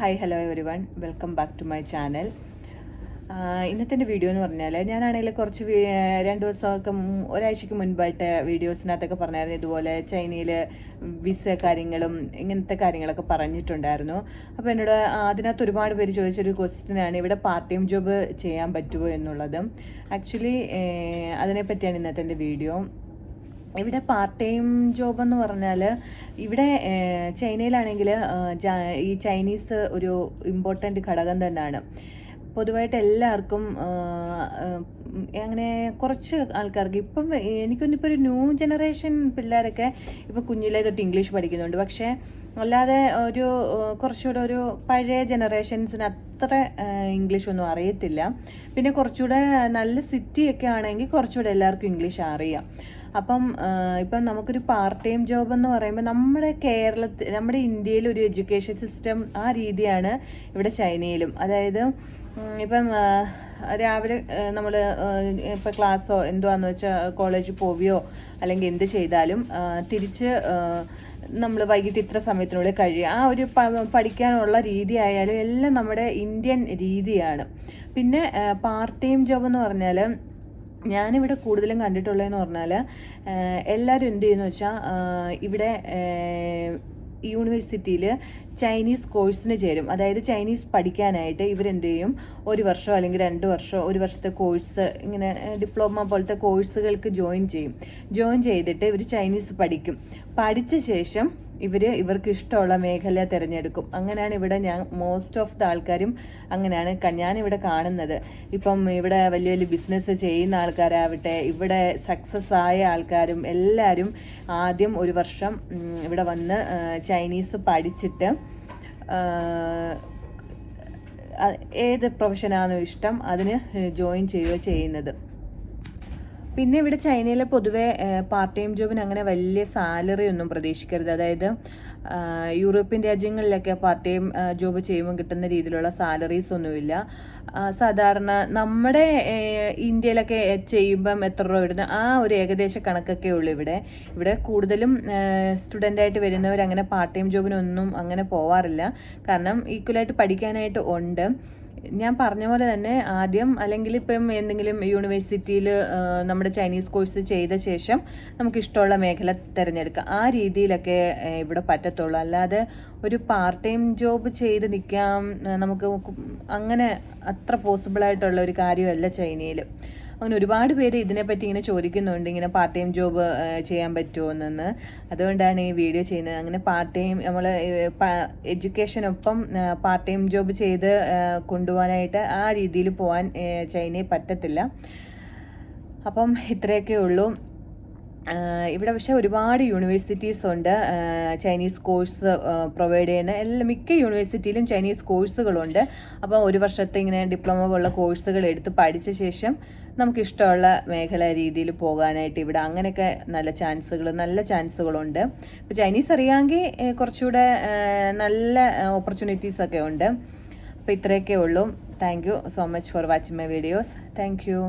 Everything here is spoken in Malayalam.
Hi hello everyone welcome back to my channel ഇന്നത്തെ വീഡിയോ എന്ന് പറഞ്ഞാൽ ഞാനാണെങ്കിൽ കുറച്ച് രണ്ട് ദിവസമൊക്കെ ഒരാഴ്ചക്ക് മുൻപായിട്ട് വീഡിയോസിനകത്തൊക്കെ പറഞ്ഞായിരുന്നു. ഇതുപോലെ ചൈനയിൽ വിസ കാര്യങ്ങളും ഇങ്ങനത്തെ കാര്യങ്ങളൊക്കെ പറഞ്ഞിട്ടുണ്ടായിരുന്നു. അപ്പോൾ എന്നോട് അതിനകത്ത് ഒരുപാട് പേര് ചോദിച്ചൊരു ക്വസ്റ്റ്യനാണ് ഇവിടെ പാർട്ട് ടൈം ജോബ് ചെയ്യാൻ പറ്റുമോ എന്നുള്ളത്. ആക്ച്വലി അതിനെപ്പറ്റിയാണ് ഇന്നത്തെ എന്റെ വീഡിയോ ഇവിടെ പാർട്ട് ടൈം ജോബ് എന്ന് പറഞ്ഞാൽ ഇവിടെ ചൈനയിലാണെങ്കിൽ ഈ ചൈനീസ് ഒരു ഇമ്പോർട്ടന്റ് ഘടകം തന്നെയാണ് പൊതുവായിട്ട് എല്ലാവർക്കും അങ്ങനെ കുറച്ച് ആൾക്കാർക്ക് ഇപ്പം എനിക്കൊന്നിപ്പോൾ ഒരു ന്യൂ ജനറേഷൻ പിള്ളേരൊക്കെ ഇപ്പോൾ കുഞ്ഞിലേ തൊട്ട് ഇംഗ്ലീഷ് പഠിക്കുന്നുണ്ട്. പക്ഷേ അല്ലാതെ ഒരു കുറച്ചുകൂടെ ഒരു പഴയ ജനറേഷൻസിന് അത്ര ഇംഗ്ലീഷ് ഒന്നും അറിയത്തില്ല. പിന്നെ കുറച്ചുകൂടെ നല്ല സിറ്റിയൊക്കെ ആണെങ്കിൽ കുറച്ചുകൂടെ എല്ലാവർക്കും ഇംഗ്ലീഷ് അറിയാം. അപ്പം ഇപ്പം നമുക്കൊരു പാർട്ട് ടൈം ജോബ് എന്ന് പറയുമ്പോൾ നമ്മുടെ കേരളത്തിൽ നമ്മുടെ ഇന്ത്യയിൽ ഒരു എഡ്യൂക്കേഷൻ സിസ്റ്റം ആ രീതിയാണ് ഇവിടെ ചൈനയിലും. അതായത് ഇപ്പം രാവിലെ നമ്മൾ ഇപ്പം ക്ലാസ്സോ എന്തുവാന്ന് വെച്ചാൽ കോളേജിൽ പോവുകയോ അല്ലെങ്കിൽ എന്ത് ചെയ്താലും തിരിച്ച് നമ്മൾ വൈകിട്ട് ഇത്ര സമയത്തിനുള്ളിൽ കഴിയുക ആ ഒരു പഠിക്കാനുള്ള രീതി ആയാലും എല്ലാം നമ്മുടെ ഇന്ത്യൻ രീതിയാണ്. പിന്നെ പാർട്ട് ടൈം ജോബ് എന്ന് പറഞ്ഞാൽ ഞാനിവിടെ കൂടുതലും കണ്ടിട്ടുള്ളതെന്ന് പറഞ്ഞാൽ എല്ലാവരും എന്ത് ചെയ്യുന്നു വെച്ചാൽ ഇവിടെ യൂണിവേഴ്സിറ്റിയിൽ ചൈനീസ് കോഴ്സിന് ചേരും. അതായത് ചൈനീസ് പഠിക്കാനായിട്ട് ഇവരെന്ത് ചെയ്യും ഒരു വർഷമോ അല്ലെങ്കിൽ രണ്ട് വർഷമോ ഒരു വർഷത്തെ കോഴ്സ് ഇങ്ങനെ ഡിപ്ലോമ പോലത്തെ കോഴ്സുകൾക്ക് ജോയിൻ ചെയ്യും. ജോയിൻ ചെയ്തിട്ട് ഇവർ ചൈനീസ് പഠിക്കും. പഠിച്ച ശേഷം ഇവർ ഇവർക്ക് ഇഷ്ടമുള്ള മേഖല തിരഞ്ഞെടുക്കും. അങ്ങനെയാണ് ഇവിടെ ഞാൻ മോസ്റ്റ് ഓഫ് ദ ആൾക്കാരും അങ്ങനെയാണ് ഞാനിവിടെ കാണുന്നത്. ഇപ്പം ഇവിടെ വലിയ വലിയ ബിസിനസ് ചെയ്യുന്ന ആൾക്കാരാവട്ടെ ഇവിടെ സക്സസ് ആയ ആൾക്കാരും എല്ലാവരും ആദ്യം ഒരു വർഷം ഇവിടെ വന്ന് ചൈനീസ് പഠിച്ചിട്ട് ഏത് പ്രൊഫഷനാണോ ഇഷ്ടം അതിന് ജോയിൻ ചെയ്യുകയോ ചെയ്യുന്നത്. പിന്നെ ഇവിടെ ചൈനയിലെ പൊതുവെ പാർട്ട് ടൈം ജോബിന് അങ്ങനെ വലിയ സാലറി ഒന്നും പ്രതീക്ഷിക്കരുത്. അതായത് യൂറോപ്യൻ രാജ്യങ്ങളിലൊക്കെ പാർട്ട് ടൈം ജോബ് ചെയ്യുമ്പോൾ കിട്ടുന്ന രീതിയിലുള്ള സാലറീസ് ഒന്നുമില്ല. സാധാരണ നമ്മുടെ ഇന്ത്യയിലൊക്കെ ചെയ്യുമ്പം എത്ര രൂപ ഇടുന്ന ആ ഒരു ഏകദേശ കണക്കൊക്കെ ഉള്ളൂ ഇവിടെ. ഇവിടെ കൂടുതലും സ്റ്റുഡന്റായിട്ട് വരുന്നവർ അങ്ങനെ പാർട്ട് ടൈം ജോബിനൊന്നും അങ്ങനെ പോവാറില്ല. കാരണം ഈക്വലായിട്ട് പഠിക്കാനായിട്ട് ഉണ്ട്. ഞാൻ പറഞ്ഞ പോലെ തന്നെ ആദ്യം അല്ലെങ്കിൽ ഇപ്പം എന്തെങ്കിലും യൂണിവേഴ്സിറ്റിയിൽ നമ്മുടെ ചൈനീസ് കോഴ്സ് ചെയ്ത ശേഷം നമുക്ക് ഇഷ്ടമുള്ള മേഖല തിരഞ്ഞെടുക്കുക ആ രീതിയിലൊക്കെ ഇവിടെ പറ്റത്തുള്ളൂ. അല്ലാതെ ഒരു പാർട്ട് ടൈം ജോബ് ചെയ്ത് നിൽക്കാം നമുക്ക് അങ്ങനെ അത്ര പോസിബിളായിട്ടുള്ള ഒരു കാര്യമല്ല ചൈനയിൽ അങ്ങനെ ഒരുപാട് പേര് ഇതിനെപ്പറ്റി ഇങ്ങനെ ചോദിക്കുന്നുണ്ട്. ഇങ്ങനെ പാർട്ട് ടൈം ജോബ് ചെയ്യാൻ പറ്റുമോ എന്ന്. അതുകൊണ്ടാണ് ഈ വീഡിയോ ചെയ്യുന്നത്. അങ്ങനെ പാർട്ട് ടൈം നമ്മൾ എഡ്യൂക്കേഷനൊപ്പം പാർട്ട് ടൈം ജോബ് ചെയ്ത് കൊണ്ടുപോകാനായിട്ട് ആ രീതിയിൽ പോകാൻ ചൈനയിൽ പറ്റത്തില്ല. അപ്പം ഇത്രയൊക്കെ ഉള്ളൂ. ഇവിടെ പക്ഷേ ഒരുപാട് യൂണിവേഴ്സിറ്റീസ് ഉണ്ട്. ചൈനീസ് കോഴ്സ് പ്രൊവൈഡ് ചെയ്യുന്ന എല്ലാ മിക്ക യൂണിവേഴ്സിറ്റിയിലും ചൈനീസ് കോഴ്സുകളുണ്ട് അപ്പോൾ ഒരു വർഷത്തെ ഇങ്ങനെ ഡിപ്ലോമ പോലുള്ള കോഴ്സുകൾ എടുത്ത് പഠിച്ച ശേഷം നമുക്ക് ഇഷ്ടമുള്ള മേഖല രീതിയിൽ പോകാനായിട്ട് ഇവിടെ അങ്ങനെയൊക്കെ നല്ല ചാൻസുകൾ നല്ല ചാൻസുകളുണ്ട് ഇപ്പോൾ ചൈനീസ് അറിയാമെങ്കിൽ കുറച്ചുകൂടെ നല്ല ഓപ്പർച്യൂണിറ്റീസ് ഒക്കെ ഉണ്ട്. അപ്പോൾ ഇത്രയൊക്കെ ഉള്ളൂ. Thank you so much for watching my videos thank you